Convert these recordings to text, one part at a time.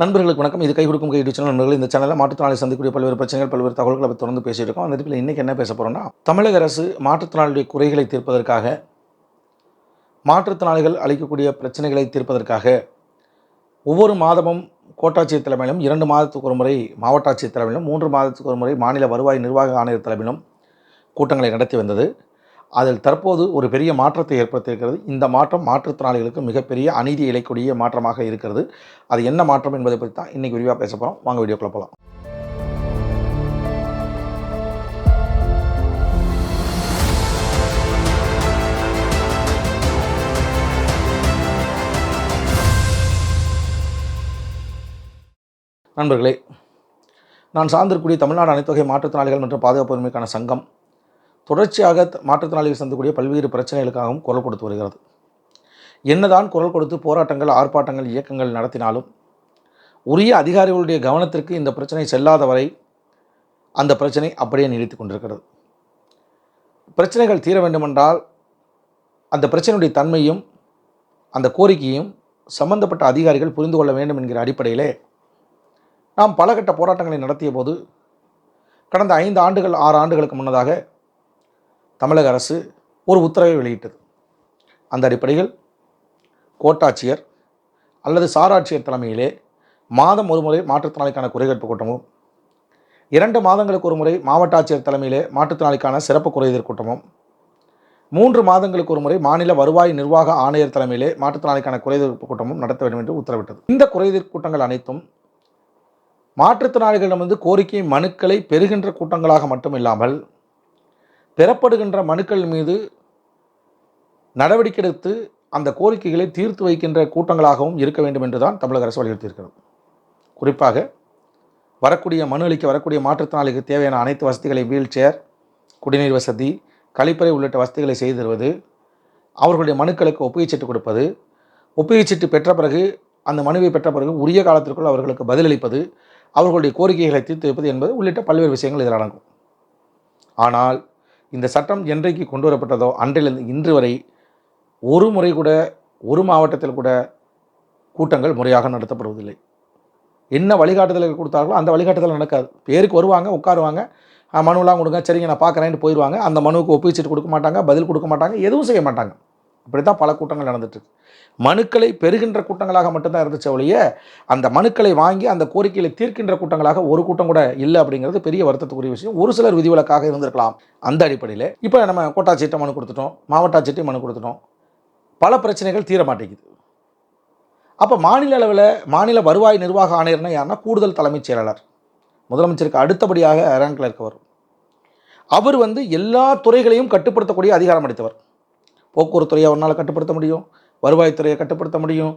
நண்பர்களுக்கு வணக்கம். இது கை கொடுக்கும் கை சேனல் நண்பர்கள். இந்த சேனலில் மாற்றுத்திறனாளி சந்திக்கக்கூடிய பல்வேறு பிரச்சனைகள் பல்வேறு தகவல்களை பற்றி தொடர்ந்து பேசிட்டு இருக்கோம் அந்த இடத்துல இன்றைக்கி என்ன பேச போகிறோம்னா தமிழக அரசு மாற்றுத்திறனாளியுடைய குறைகளை தீர்ப்பதற்காக மாற்றுத்திறனாளிகள் அளிக்கக்கூடிய பிரச்சனைகளை தீர்ப்பதற்காக ஒவ்வொரு மாதமும் கோட்டாட்சியர் தலைமையிலும் இரண்டு மாதத்துக்கு ஒரு முறை மாவட்ட ஆட்சியர் தலைமையிலும் மூன்று மாதத்துக்கு ஒரு முறை மாநில வருவாய் நிர்வாக ஆணையர் தலைமையிலும் கூட்டங்களை நடத்தி வந்தது. அதில் தற்போது ஒரு பெரிய மாற்றத்தை ஏற்படுத்தியிருக்கிறது. இந்த மாற்றம் மாற்றுத்திறனாளிகளுக்கு மிகப்பெரிய அநீதி இழைக்கூடிய மாற்றமாக இருக்கிறது. அது என்ன மாற்றம் என்பதை பற்றி தான் இன்றைக்கி விரிவாக பேச போகிறோம் வாங்க வீடியோக்குள்ளே போகலாம் நண்பர்களே நான் சார்ந்திருக்கக்கூடிய தமிழ்நாடு அனைத்தொகை மாற்றுத்திறனாளிகள் மற்றும் பாதுகாப்பு உரிமைக்கான சங்கம் தொடர்ச்சியாக மாற்றுத்திறனாளிகள் சந்திக்கூடிய பல்வேறு பிரச்சனைகளுக்காகவும் குரல் கொடுத்து வருகிறது. என்னதான் குரல் கொடுத்து போராட்டங்கள் ஆர்ப்பாட்டங்கள் இயக்கங்கள் நடத்தினாலும் உரிய அதிகாரிகளுடைய கவனத்திற்கு இந்த பிரச்சனை செல்லாத வரை அந்த பிரச்சனை அப்படியே நீடித்து கொண்டிருக்கிறது. பிரச்சனைகள் தீர வேண்டுமென்றால் அந்த பிரச்சனையுடைய தன்மையும் அந்த கோரிக்கையும் சம்பந்தப்பட்ட அதிகாரிகள் புரிந்து கொள்ள வேண்டும் என்கிற அடிப்படையிலே நாம் பலகட்ட போராட்டங்களை நடத்திய போது கடந்த ஐந்து ஆண்டுகள் ஆறு ஆண்டுகளுக்கு முன்னதாக தமிழக அரசு ஒரு உத்தரவை வெளியிட்டது. அந்த அடிப்படையில் கோட்டாட்சியர் அல்லது சாராட்சியர் தலைமையிலே மாதம் ஒரு முறை மாற்றுத்திறனாளிக்கான குறைகேட்பு கூட்டமும் இரண்டு மாதங்களுக்கு ஒரு முறை மாவட்ட ஆட்சியர் தலைமையிலே மாற்றுத்திறனாளிக்கான சிறப்பு குறைதீர் கூட்டமும் மூன்று மாதங்களுக்கு ஒரு முறை மாநில வருவாய் நிர்வாக ஆணையர் தலைமையிலே மாற்றுத்திறனாளிக்கான குறைதீர்ப்பு கூட்டமும் நடத்த வேண்டும் என்று உத்தரவிட்டது. இந்த குறைதீர் கூட்டங்கள் அனைத்தும் மாற்றுத்திறனாளிகளிடமிருந்து கோரிக்கை மனுக்களை பெறுகின்ற கூட்டங்களாக மட்டும் இல்லாமல் பெறப்படுகின்ற மனுக்கள் மீது நடவடிக்கை எடுத்து அந்த கோரிக்கைகளை தீர்த்து வைக்கின்ற கூட்டங்களாகவும் இருக்க வேண்டும் என்று தான் தமிழக அரசு வலியுறுத்தியிருக்கிறது. குறிப்பாக வரக்கூடிய மனு அளிக்க வரக்கூடிய மாற்றுத்திறனாளிக்கு தேவையான அனைத்து வசதிகளை வீல் சேர் குடிநீர் வசதி கழிப்பறை உள்ளிட்ட வசதிகளை செய்து தருவது அவர்களுடைய மனுக்களுக்கு ஒப்புகை சீட்டு கொடுப்பது ஒப்புகை சீட்டு பெற்ற பிறகு அந்த மனுவை பெற்ற பிறகு உரிய காலத்திற்குள் அவர்களுக்கு பதிலளிப்பது அவர்களுடைய கோரிக்கைகளை தீர்த்து வைப்பது என்பது உள்ளிட்ட பல்வேறு விஷயங்கள் இதில் அடங்கும். ஆனால் இந்த சட்டம் என்றைக்கு கொண்டு வரப்பட்டதோ அன்றிலிருந்து இன்று வரை ஒரு முறை கூட ஒரு மாவட்டத்தில் கூட கூட்டங்கள் முறையாக நடத்தப்படுவதில்லை. என்ன வழிகாட்டுதல்கள் கொடுத்தார்களோ அந்த வழிகாட்டுதல் நடக்காது. பேருக்கு வருவாங்க உட்காருவாங்க. மனுலாம் கொடுங்க சரிங்க நான் பார்க்குறேன்ட்டு போயிடுவாங்க. அந்த மனுவுக்கு ஒப்புவிச்சிட்டு கொடுக்க மாட்டாங்க பதில் கொடுக்க மாட்டாங்க எதுவும் செய்ய மாட்டாங்க. அப்படி தான் பல கூட்டங்கள் நடந்துட்டுருக்கு. மனுக்களை பெறுகின்ற கூட்டங்களாக மட்டும்தான் இருந்துச்சு ஒழிய அந்த மனுக்களை வாங்கி அந்த கோரிக்கைகளை தீர்க்கின்ற கூட்டங்களாக ஒரு கூட்டம் கூட இல்லை அப்படிங்கிறது பெரிய வருத்தத்துக்குரிய விஷயம். ஒரு சிலர் விதிவிலக்காக இருந்திருக்கலாம் அந்த அடிப்படையில். இப்போ நம்ம கோட்டாட்சியிட்ட மனு கொடுத்துட்டோம் மாவட்ட மனு கொடுத்துட்டோம். பல பிரச்சனைகள் தீர மாட்டேங்குது. அப்போ மாநில அளவில் மாநில வருவாய் நிர்வாக ஆணையர்னா யாருன்னா கூடுதல் தலைமைச் செயலாளர். முதலமைச்சருக்கு அடுத்தபடியாக ரேங்கில் இருக்கவர். அவர் வந்து எல்லா துறைகளையும் கட்டுப்படுத்தக்கூடிய அதிகாரம் அளித்தவர். போக்குவரத்துறையை அவரால் கட்டுப்படுத்த முடியும் வருவாய்த்துறையை கட்டுப்படுத்த முடியும்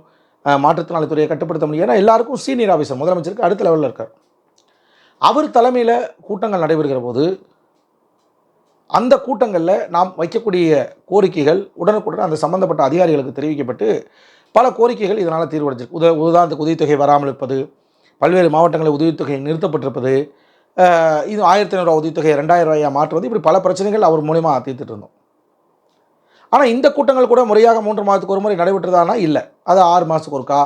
மாற்றுத்திறனாளித்துறையை துறையை கட்டுப்படுத்த முடியும். ஏன்னா எல்லாருக்கும் சீனியர் ஆஃபீஸர் முதலமைச்சருக்கு அடுத்த லெவலில் இருக்கார். அவர் தலைமையில் கூட்டங்கள் நடைபெறுகிற போது அந்த கூட்டங்களில் நாம் வைக்கக்கூடிய கோரிக்கைகள் உடனுக்குடன் அந்த சம்பந்தப்பட்ட அதிகாரிகளுக்கு தெரிவிக்கப்பட்டு பல கோரிக்கைகள் இதனால் தீர்வடைஞ்சிருக்கு. உத உதாரணத்துக்கு உதவித்தொகை வராமல் இருப்பது பல்வேறு மாவட்டங்களில் உதவித்தொகை நிறுத்தப்பட்டிருப்பது இது ஆயிரத்தி ஐநூறுரூவா உதவித்தொகையை ரெண்டாயிரம் ரூபாயாக மாற்றுவது இப்படி பல பிரச்சனைகள் அவர் மூலிமா தீர்த்துட்டு இருந்தோம். ஆனால் இந்த கூட்டங்கள் கூட முறையாக மூன்று மாதத்துக்கு ஒரு முறை நடைபெற்றதானா? இல்லை. அது ஆறு மாதத்துக்கு ஒருக்கா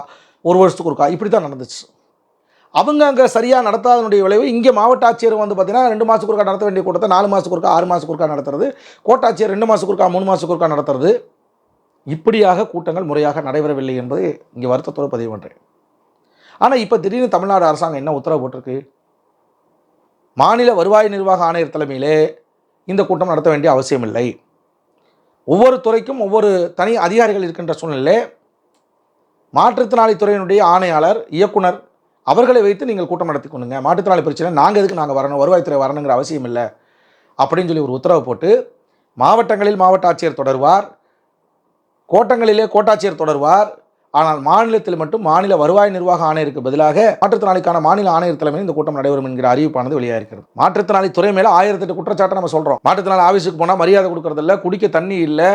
ஒரு வருஷத்துக்கு ஒருக்கா? இப்படி தான் நடந்துச்சு. அவங்க அங்கே சரியாக நடத்தாதனுடைய விளைவு இங்கே மாவட்ட ஆட்சியர் வந்து பார்த்திங்கன்னா ரெண்டு மாதத்துக்கு ஒருக்கா நடத்த வேண்டிய கூட்டத்தை நாலு மாதத்துக்கு ஒருக்கா ஆறு மாதத்துக்கு ஒருக்கா நடத்துறது கோட்டாட்சியர் ரெண்டு மாதத்துக்கு ஒருக்கா மூணு மாதத்துக்கு ஒருக்கா நடத்துறது இப்படியாக கூட்டங்கள் முறையாக நடைபெறவில்லை என்பதை இங்கே வருத்தத்தோடு பதிவு பண்ணுறேன் ஆனால் இப்போ திடீர்னு தமிழ்நாடு அரசாங்கம் என்ன உத்தரவு போட்டிருக்கு? மாநில வருவாய் நிர்வாக ஆணையர் தலைமையிலே இந்த கூட்டம் நடத்த வேண்டிய அவசியமில்லை. ஒவ்வொரு துறைக்கும் ஒவ்வொரு தனி அதிகாரிகள் இருக்கின்ற சூழ்நிலையிலே மாற்றுத்திறனாளி துறையினுடைய ஆணையாளர் இயக்குனர் அவர்களை வைத்து நீங்கள் கூட்டம் நடத்தி கொண்டுங்க மாற்றுத்திறனாளி பிரச்சனை நாங்கள் எதுக்கு நாங்கள் வரணும் வருவாய்த்துறை வரணுங்கிற அவசியம் இல்லை. அப்படின்னு சொல்லி ஒரு உத்தரவு போட்டு மாவட்டங்களில் மாவட்ட ஆட்சியர் தொடர்வார். கோட்டங்களிலே கோட்டாட்சியர் தொடர்வார். ஆனால் மாநிலத்தில் மட்டும் மாநில வருவாய் நிர்வாக ஆணையருக்கு பதிலாக மாற்றுத்திறனாளிக்கான மாநில ஆணையர் தலைமையில் இந்த கூட்டம் நடைபெறும் என்கிற அறிவிப்பானது வெளியாகிறது மாற்றுத்திறனாளி துறை மேலே ஆயிரத்தெட்டு குற்றச்சாட்டை நம்ம சொல்கிறோம் மாற்றுத்திறனாளி ஆஃபீஸுக்கு போனால் மரியாதை கொடுக்கறது இல்லை குடிக்க தண்ணி இல்லை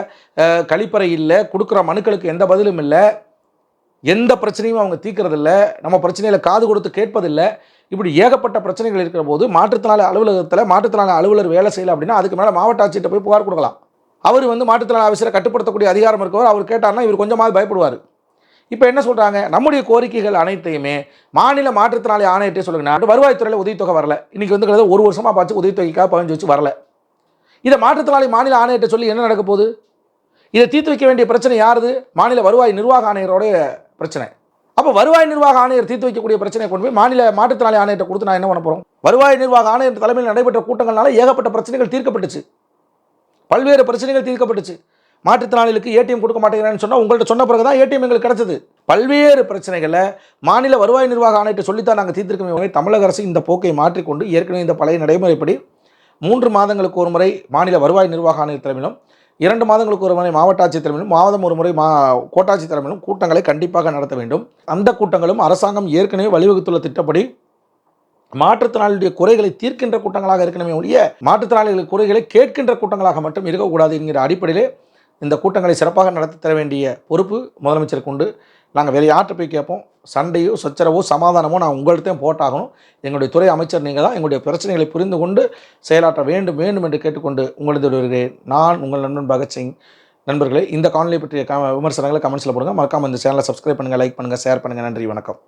கழிப்பறை இல்லை கொடுக்குற மனுக்களுக்கு எந்த பதிலும் இல்லை எந்த பிரச்சனையும் அவங்க தீர்க்கறதில்ல நம்ம பிரச்சனையில் காது கொடுத்து கேட்பதில்லை. இப்படி ஏகப்பட்ட பிரச்சனைகள் இருக்கிற போது மாற்றுத்திறனாளி அலுவலகத்தில் மாற்றுத்திறனாளி அலுவலர் வேலை செய்யலை அப்படின்னா அதுக்கு மேலே மாவட்ட ஆட்சியிட்ட போய் புகார் கொடுக்கலாம். அவர் வந்து மாற்றுத்திறனாளி ஆஃபீஸரை கட்டுப்படுத்தக்கூடிய அதிகாரம் இருக்கவர் அவர் கேட்டார்னா இவர் கொஞ்சமாவது பயப்படுவார். இப்போ என்ன சொல்கிறாங்க நம்முடைய கோரிக்கைகள் அனைத்தையுமே மாநில மாற்றுத்திறனாளி ஆணையத்தை சொல்லுங்க வருவாய்த்துறையில் உதவித்தொகை வரல. இன்றைக்கி வந்து கிட்டத்தட்ட ஒரு வருஷமாக பார்த்து உதவித்தொகைக்காக பதினஞ்சு வச்சு வரல. இதை மாற்றுத்திறனாளி மாநில ஆணையத்தை சொல்லி என்ன நடக்க போகுது? இதை தீர்த்து வைக்க வேண்டிய பிரச்சனை யாருது? மாநில வருவாய் நிர்வாக ஆணையரோடைய பிரச்சனை. அப்போ வருவாய் நிர்வாக ஆணையர் தீர்த்து வைக்கக்கூடிய பிரச்சனையை கொண்டு போய் மாநில மாற்றுத்திறனாளி ஆணையத்தை கொடுத்து நான் என்ன பண்ண போகிறோம் வருவாய் நிர்வாக ஆணையர் தலைமையில் நடைபெற்ற கூட்டங்கள்னால ஏகப்பட்ட பிரச்சனைகள் தீர்க்கப்பட்டுச்சு. பல்வேறு பிரச்சனைகள் தீர்க்கப்பட்டுச்சு. மாற்றுத்திறனாளிகளுக்கு ஏடிஎம் கொடுக்க மாட்டேங்கிறேன்னு சொன்னால் உங்கள்கிட்ட சொன்ன பிறகு தான் ஏடிஎம் எங்களுக்கு கிடைச்சது. பல்வேறு பிரச்சனைகளை மாநில வருவாய் நிர்வாக ஆணையத்தை சொல்லித்தான் நாங்கள் தீர்த்திருக்கோமே தமிழக அரசு இந்த போக்கை மாற்றிக்கொண்டு ஏற்கனவே இந்த பழைய நடைமுறைப்படி மூன்று மாதங்களுக்கு ஒரு முறை மாநில வருவாய் நிர்வாக ஆணையர் தலைமையிலும் இரண்டு மாதங்களுக்கு ஒரு முறை மாவட்ட ஆட்சித் தலைமையிலும் மாதம் ஒரு முறை மா கோட்டாட்சி தலைமையிலும் கூட்டங்களை கண்டிப்பாக நடத்த வேண்டும். அந்த கூட்டங்களும் அரசாங்கம் ஏற்கனவே வழிவகுத்துள்ள திட்டப்படி மாற்றுத்திறனாளிகளுடைய குறைகளை தீர்க்கின்ற கூட்டங்களாக இருக்கணுமே ஒழிய மாற்றுத்திறனாளிகள் குறைகளை கேட்கின்ற கூட்டங்களாக மட்டும் இருக்கக்கூடாது என்கிற அடிப்படையிலே இந்த கூட்டங்களை சிறப்பாக நடத்தி தர வேண்டிய பொறுப்பு முதலமைச்சருக்கு உண்டு. நாங்கள் வேறு யார்கிட்ட போய் கேட்போம்? சண்டையோ சச்சரவோ சமாதானமோ நான் உங்கள்கிட்டையும் போட்டாகணும். எங்களுடைய துறை அமைச்சர் நீங்கள் தான் எங்களுடைய பிரச்சனைகளை புரிந்து கொண்டு செயலாற்ற வேண்டும் வேண்டும் என்று கேட்டுக்கொண்டு உங்களது வருகிறேன் நான் உங்கள் நண்பன் பகத்சிங் நண்பர்களே இந்த காணொலி பற்றிய க விமர்சனங்களை கமெண்ட்ஸில் போடுங்க. மறக்காம இந்த சேனலை சப்ஸ்கிரைப் பண்ணுங்கள் லைக் பண்ணுங்கள் ஷேர் பண்ணுங்கள் நன்றி வணக்கம்.